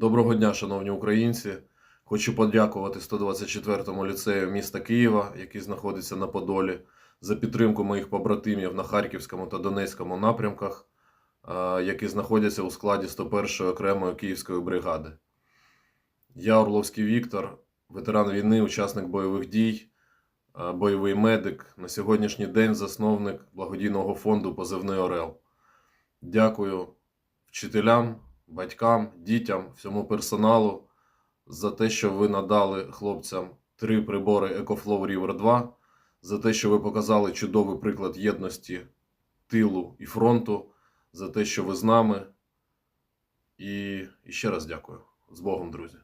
Доброго дня, шановні українці. Хочу подякувати 124-му ліцею міста Києва, який знаходиться на Подолі, за підтримку моїх побратимів на Харківському та Донецькому напрямках, е, які знаходяться у складі 101-ї окремої Київської бригади. Я Орловський Віктор, ветеран війни, учасник бойових дій, е, бойовий медик. На сьогоднішній день засновник благодійного фонду Позивний Орел. Дякую вчителям, батькам, дітям, всьому персоналу за те, що ви надали хлопцям три прибори EcoFlow River 2, за те, що ви показали чудовий приклад єдності тилу і фронту, за те, що ви з нами. І, і ще раз дякую. З Богом, друзі.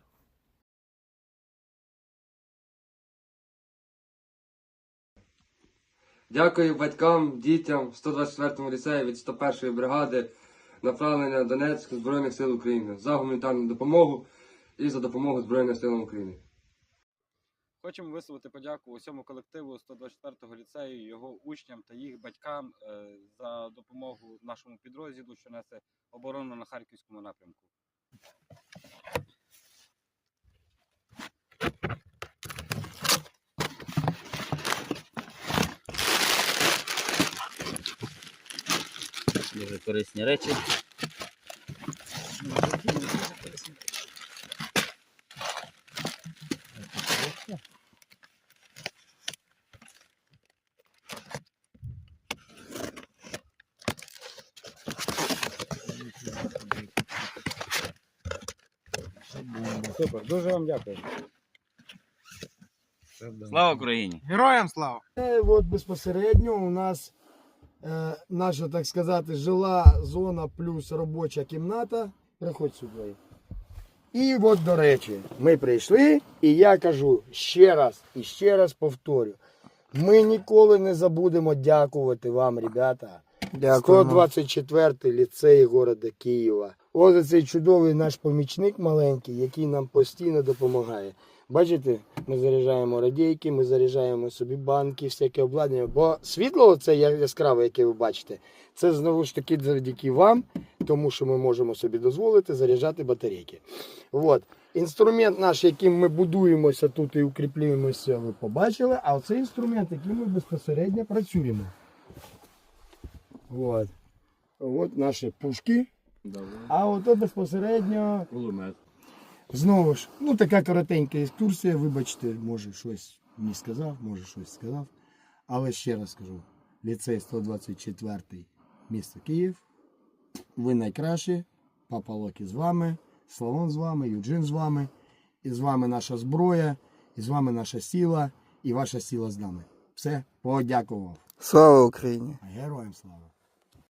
Дякую батькам, дітям 124-му ліцеї від 101-ї бригади направлення Донецьких Збройних сил України за гуманітарну допомогу і за допомогу Збройним силам України. Хочемо висловити подяку усьому колективу 124-го ліцею, його учням та їх батькам е, за допомогу нашому підрозділу, що несе оборону на харківському напрямку. Дуже корисні речі. Супер, дуже вам дякую. Слава Україні! Героям слава! Е, От безпосередньо у нас наша, так сказати, жила зона плюс робоча кімната. Приходь сюди. І от, до речі, ми прийшли, і я кажу ще раз і ще раз повторю. Ми ніколи не забудемо дякувати вам, ребята. 124 ліцей города Києва. Ось цей чудовий наш помічник маленький, який нам постійно допомагає. Бачите, ми заряджаємо радійки, ми заряджаємо собі банки, всяке обладнання. Бо світло, це яскраве, яке ви бачите, це знову ж таки завдяки вам, тому що ми можемо собі дозволити заряджати батарейки. От. Інструмент наш, яким ми будуємося тут і укріплюємося, ви побачили. А оце інструмент, яким ми безпосередньо працюємо. От. От наші пушки. А ото безпосередньо Кулемет. Знову ж, ну така коротенька екскурсія, вибачте, може щось не сказав, може щось сказав. Але ще раз скажу: ліцей 124 місто Київ. Ви найкращі, папа Локі з вами, Славон з вами, Юджин з вами. І з вами наша зброя, і з вами наша сила, і ваша сила з нами. Все, подякував. Слава Україні! Героям слава!